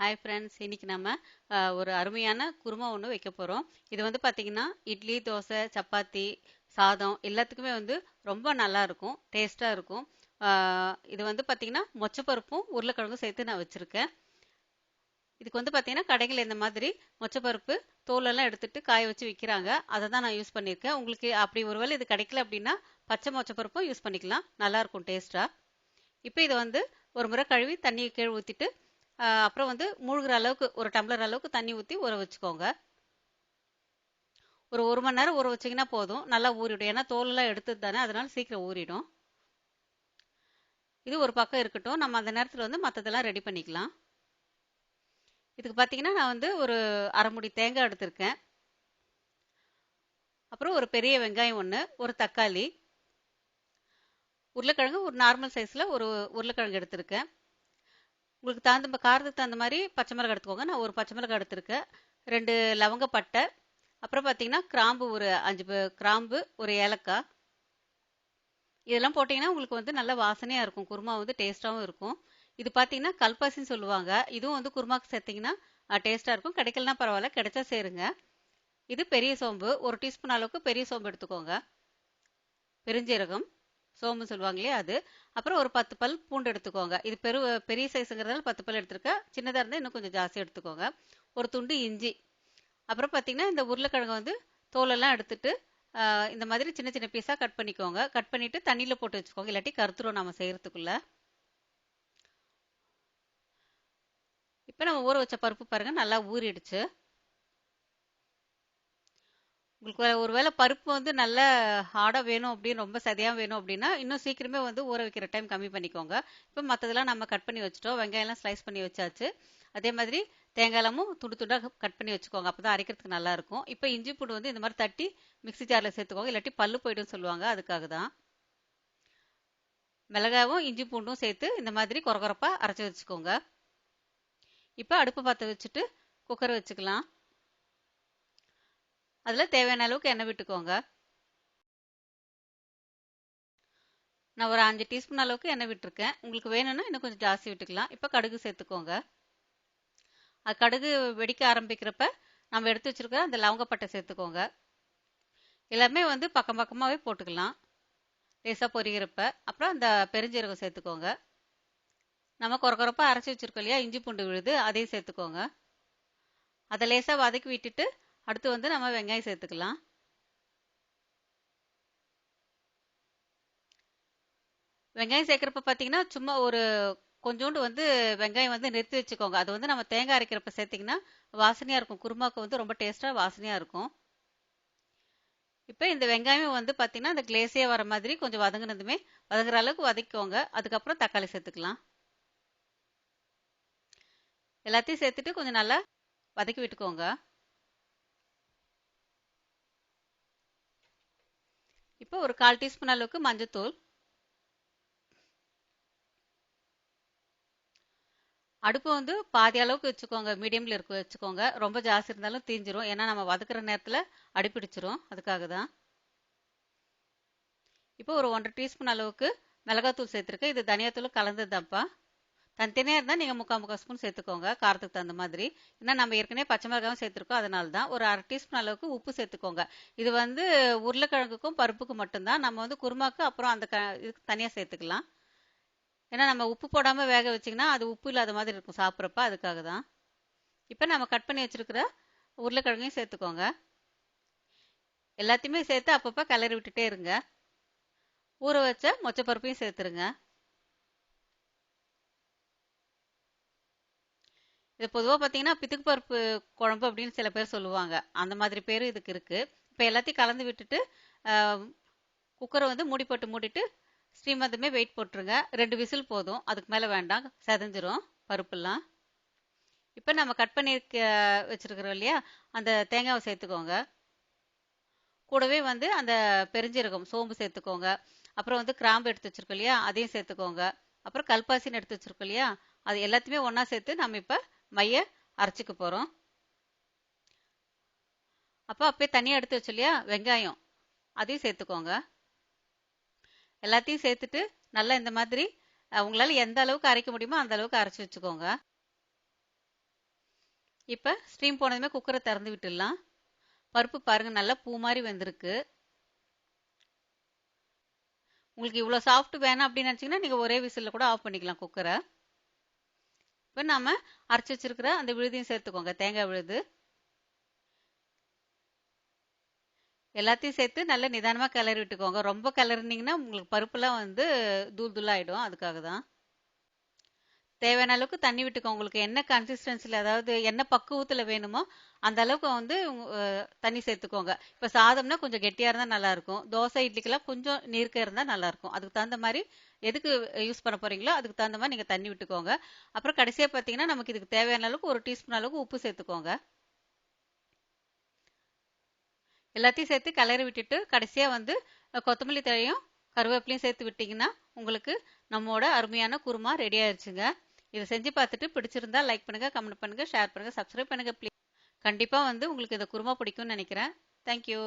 Hi friends இன்னைக்கு நம்ம ஒரு அருமையான குருமா ஒன்று வைக்க போகிறோம் இது வந்து பார்த்தீங்கன்னா இட்லி தோசை சப்பாத்தி சாதம் எல்லாத்துக்குமே வந்து ரொம்ப நல்லா இருக்கும் டேஸ்ட்டாக இருக்கும். இது வந்து பார்த்தீங்கன்னா மொச்சப்பருப்பும் உருளைக்கிழங்கும் சேர்த்து நான் வச்சுருக்கேன். இதுக்கு வந்து பார்த்தீங்கன்னா கடைகளில் இந்த மாதிரி மொச்சப்பருப்பு தோலெல்லாம் எடுத்துட்டு காய வச்சு விற்கிறாங்க அதை தான் நான் யூஸ் பண்ணியிருக்கேன். உங்களுக்கு அப்படி ஒருவேளை இது கிடைக்கல அப்படின்னா பச்சை மொச்சப்பருப்பும் யூஸ் பண்ணிக்கலாம். நல்லாயிருக்கும் டேஸ்ட்டாக இப்போ இதை வந்து ஒரு முறை கழுவி தண்ணி கீழே ஊற்றிட்டு அப்புறம் வந்து மூழ்கிற அளவுக்கு ஒரு டம்ளர் அளவுக்கு தண்ணி ஊற்றி ஊற வச்சுக்கோங்க. ஒரு ஒரு மணி நேரம் ஊற வச்சிங்கன்னா போதும். நல்லா ஊறிடும். ஏன்னா தோலெல்லாம் எடுத்தது தானே அதனால சீக்கிரம் ஊறிடும். இது ஒரு பக்கம் இருக்கட்டும். நம்ம அந்த நேரத்தில் வந்து மற்றதெல்லாம் ரெடி பண்ணிக்கலாம். இதுக்கு பார்த்தீங்கன்னா நான் வந்து ஒரு அரைமுடி தேங்காய் எடுத்திருக்கேன். அப்புறம் ஒரு பெரிய வெங்காயம் ஒன்று ஒரு தக்காளி உருளைக்கிழங்கு ஒரு நார்மல் சைஸில் ஒரு உருளைக்கிழங்கு எடுத்திருக்கேன். உங்களுக்கு தகுந்த காரத்துக்கு தகுந்த மாதிரி பச்சை மிளகாய் எடுத்துக்கோங்க. நான் ஒரு பச்சை மிளகாய் எடுத்திருக்கேன். ரெண்டு லவங்க பட்டை. அப்புறம் பார்த்தீங்கன்னா கிராம்பு ஒரு அஞ்சு கிராம்பு ஒரு ஏலக்காய். இதெல்லாம் போட்டிங்கன்னா உங்களுக்கு வந்து நல்ல வாசனையாக இருக்கும். குருமா வந்து டேஸ்ட்டாகவும் இருக்கும். இது பார்த்தீங்கன்னா கல்பாசின்னு சொல்லுவாங்க. இதுவும் வந்து குருமாக்கு சேர்த்திங்கன்னா டேஸ்ட்டாக இருக்கும். கிடைக்கலனா பரவாயில்ல. கிடைச்சா சேருங்க. இது பெரிய சோம்பு. ஒரு டீஸ்பூன் அளவுக்கு பெரிய சோம்பு எடுத்துக்கோங்க. பெருஞ்சீரகம். சோம்பு சொல்லுவாங்க இல்லையா அது? அப்புறம் ஒரு பத்து பல் பூண்டு எடுத்துக்கோங்க. இது பெரு பெரிய சைஸுங்கிறதால பத்து பல் எடுத்துருக்கேன் சின்னதாக இருந்தால் இன்னும் கொஞ்சம் ஜாஸ்தி எடுத்துக்கோங்க. ஒரு துண்டு இஞ்சி. அப்புறம் பார்த்தீங்கன்னா இந்த உருளைக்கிழங்கு வந்து தோலெல்லாம் எடுத்துட்டு இந்த மாதிரி சின்ன சின்ன பீஸாக கட் பண்ணிக்கோங்க. கட் பண்ணிட்டு தண்ணியில் போட்டு வச்சுக்கோங்க. இல்லாட்டி கருத்துரும் நம்ம செய்கிறதுக்குள்ளே இப்போ நம்ம ஊற வச்ச பருப்பு பாருங்கள் நல்லா ஊறிடுச்சு. உங்களுக்கு ஒருவேளை பருப்பு வந்து நல்ல ஹார்டாக வேணும் அப்படின்னு ரொம்ப சதையாக வேணும் அப்படின்னா இன்னும் சீக்கிரமே வந்து ஊற வைக்கிற டைம் கம்மி பண்ணிக்கோங்க. இப்போ மற்றதெல்லாம் நம்ம கட் பண்ணி வச்சுட்டோம். வெங்காயம்லாம் ஸ்லைஸ் பண்ணி வச்சாச்சு. அதே மாதிரி தேங்காயெல்லாமும் துண்டு துண்டாக கட் பண்ணி வச்சுக்கோங்க. அப்போ தான் அரைக்கிறதுக்கு நல்லா இருக்கும். இப்போ இஞ்சி பூண்டு வந்து இந்த மாதிரி தட்டி மிக்ஸி ஜாரில் சேர்த்துக்கோங்க. இல்லாட்டி பல்லு போய்டும் சொல்லுவாங்க. அதுக்காக தான். மிளகாவும் இஞ்சி பூண்டும் சேர்த்து இந்த மாதிரி குறகுறப்பாக அரைச்சி வச்சுக்கோங்க. இப்போ அடுப்பு பற்ற வச்சுட்டு குக்கர் வச்சுக்கலாம். அதில் தேவையான அளவுக்கு எண்ணெய் விட்டுக்கோங்க. நான் ஒரு அஞ்சு டீஸ்பூன் அளவுக்கு எண்ணெய் விட்டுருக்கேன். உங்களுக்கு வேணும்னா இன்னும் கொஞ்சம் ஜாஸ்தி விட்டுக்கலாம். இப்போ கடுகு சேர்த்துக்கோங்க. அது கடுகு வெடிக்க ஆரம்பிக்கிறப்ப நம்ம எடுத்து வச்சிருக்கிற அந்த லவங்கப்பட்டை சேர்த்துக்கோங்க. எல்லாமே வந்து பக்கம் பக்கமாகவே போட்டுக்கலாம். லேசாக பொரிகிறப்ப அப்புறம் அந்த பெருஞ்சீரகம் சேர்த்துக்கோங்க. நம்ம கொரகொரப்பாக அரைச்சி வச்சிருக்கோம் இல்லையா? இஞ்சி பூண்டு விழுது அதையும் சேர்த்துக்கோங்க. அதை லேசாக வதக்கி விட்டுட்டு அடுத்து வந்து நம்ம வெங்காயம் சேர்த்துக்கலாம். வெங்காயம் சேர்க்குறப்ப பார்த்தீங்கன்னா சும்மா ஒரு கொஞ்சோண்டு வந்து வெங்காயம் வந்து நிறுத்தி வச்சுக்கோங்க. அது வந்து நம்ம தேங்காய் அரைக்கிறப்ப சேர்த்திங்கன்னா வாசனையாக இருக்கும். குருமாக்கு வந்து ரொம்ப டேஸ்ட்டாக வாசனையாக இருக்கும். இப்போ இந்த வெங்காயம் வந்து பார்த்தீங்கன்னா அந்த கிளேஸியாக வர மாதிரி கொஞ்சம் வதங்கினதுமே வதங்குற அளவுக்கு வதக்கிக்கோங்க. அதுக்கப்புறம் தக்காளி சேர்த்துக்கலாம். எல்லாத்தையும் சேர்த்துட்டு கொஞ்சம் நல்லா வதக்கி விட்டுக்கோங்க. இப்போ ஒரு கால் டீஸ்பூன் அளவுக்கு மஞ்சத்தூள். அடுப்பு வந்து பாதி அளவுக்கு வச்சுக்கோங்க மீடியமில் இருக்க வச்சுக்கோங்க. ரொம்ப ஜாஸ்தி இருந்தாலும் தீஞ்சிரும். ஏன்னா நம்ம வதக்குற நேரத்தில் அடிப்பிடிச்சிரும் அதுக்காக தான் இப்போ ஒரு ஒன்றரை டீஸ்பூன் அளவுக்கு மிளகாத்தூள் சேர்த்துருக்கேன். இது தனியாத்தூள் கலந்தது தான்ப்பா தனித்தனியாக இருந்தால் நீங்கள் முக்கால் முக்கால் ஸ்பூன் சேர்த்துக்கோங்க காரத்துக்கு தகுந்த மாதிரி. ஏன்னா நம்ம ஏற்கனவே பச்சை மிளகாவும் சேர்த்துருக்கோம் அதனால தான் ஒரு அரை டீஸ்பூன் அளவுக்கு உப்பு சேர்த்துக்கோங்க. இது வந்து உருளைக்கிழங்குக்கும் பருப்புக்கும் மட்டும்தான். நம்ம வந்து குருமாக்கு அப்புறம் அந்த க இதுக்கு தனியாக சேர்த்துக்கலாம். ஏன்னா நம்ம உப்பு போடாமல் வேக வச்சிங்கன்னா அது உப்பு இல்லாத மாதிரி இருக்கும் சாப்பிட்றப்ப அதுக்காக தான் இப்போ நம்ம கட் பண்ணி வச்சுருக்கிற உருளைக்கிழங்கையும் சேர்த்துக்கோங்க. எல்லாத்தையுமே சேர்த்து அப்பப்போ கிளறி விட்டுட்டே இருங்க. ஊற வச்ச மொச்சப்பருப்பையும் சேர்த்துருங்க. இது பொதுவாக பார்த்தீங்கன்னா பித்துக்கு பருப்பு குழம்பு அப்படின்னு சில பேர் சொல்லுவாங்க. அந்த மாதிரி பேரும் இதுக்கு இருக்குது இப்போ எல்லாத்தையும் கலந்து விட்டுட்டு குக்கரை வந்து மூடி போட்டு மூடிட்டு ஸ்டீம் வந்துமே வெயிட் போட்டுருங்க. ரெண்டு விசில் போதும். அதுக்கு மேலே வேண்டாம். செதஞ்சிரும் பருப்புலாம். இப்போ நம்ம கட் பண்ணியிருக்க வச்சிருக்கிறோம் இல்லையா? அந்த தேங்காவை சேர்த்துக்கோங்க. கூடவே வந்து அந்த பெருஞ்சீரகம் சோம்பு சேர்த்துக்கோங்க. அப்புறம் வந்து கிராம்பு எடுத்து வச்சுருக்கோம் இல்லையா? அதையும் சேர்த்துக்கோங்க. அப்புறம் கல்பாசின்னு எடுத்து வச்சுருக்கோம் இல்லையா? அது எல்லாத்தையுமே ஒன்றா சேர்த்து நம்ம இப்போ மைய அரைச்சிக்க போகிறோம் அப்போ அப்பயே தனியாக எடுத்து வச்சு இல்லையா? வெங்காயம். அதையும் சேர்த்துக்கோங்க. எல்லாத்தையும் சேர்த்துட்டு நல்லா இந்த மாதிரி உங்களால் உங்களால எந்த அளவுக்கு அரைக்க முடியுமோ அந்த அளவுக்கு அரைச்சி வச்சுக்கோங்க. இப்போ ஸ்டீம் போனதுமே குக்கரை திறந்து விட்டுடலாம். பருப்பு பாருங்க நல்லா பூ மாதிரி வெந்திருக்கு. உங்களுக்கு இவ்வளோ சாஃப்ட் வேணாம் அப்படின்னு நினச்சிங்கன்னா நீங்கள் ஒரே விசிலில் கூட ஆஃப் பண்ணிக்கலாம் குக்கரை இப்போ நாம அரைச்சி வச்சிருக்கிற அந்த விழுதையும் சேர்த்துக்கோங்க. தேங்காய் விழுது. எல்லாத்தையும் சேர்த்து நல்லா நிதானமாக கிளறி விட்டுக்கோங்க. ரொம்ப கிளறினீங்கன்னா உங்களுக்கு பருப்புலாம் வந்து தூள் தூளாகிடும் அதுக்காக தான் தேவையான அளவுக்கு தண்ணி விட்டுக்கோ. உங்களுக்கு என்ன கன்சிஸ்டன்சியில் அதாவது என்ன பக்குவத்தில் வேணுமோ அந்த அளவுக்கு வந்து தண்ணி சேர்த்துக்கோங்க. இப்போ சாதம்னா கொஞ்சம் கெட்டியாக இருந்தால் நல்லாயிருக்கும் தோசை இட்லிக்கெல்லாம் கொஞ்சம் நீர்க்க இருந்தால் நல்லாயிருக்கும் அதுக்கு தகுந்த மாதிரி எதுக்கு யூஸ் பண்ண போகிறீங்களோ அதுக்கு தகுந்த மாதிரி நீங்கள் தண்ணி விட்டுக்கோங்க. அப்புறம் கடைசியாக பார்த்தீங்கன்னா நமக்கு இதுக்கு தேவையான அளவுக்கு ஒரு டீஸ்பூன் அளவுக்கு உப்பு சேர்த்துக்கோங்க. எல்லாத்தையும் சேர்த்து கிளறி விட்டுட்டு கடைசியாக வந்து கொத்தமல்லி தழையும் கருவேப்பிலையும் சேர்த்து விட்டிங்கன்னா உங்களுக்கு நம்மோட அருமையான குருமா ரெடி ஆயிடுச்சுங்க இதை செஞ்சு பார்த்துட்டு பிடிச்சிருந்தா லைக் பண்ணுங்கள் கமெண்ட் பண்ணுங்கள் ஷேர் பண்ணுங்கள் சப்ஸ்கிரைப் பண்ணுங்கள் ப்ளீஸ் கண்டிப்பாக வந்து உங்களுக்கு இந்த குருமா பிடிக்கும்னு நினைக்கிறேன். தேங்க்யூ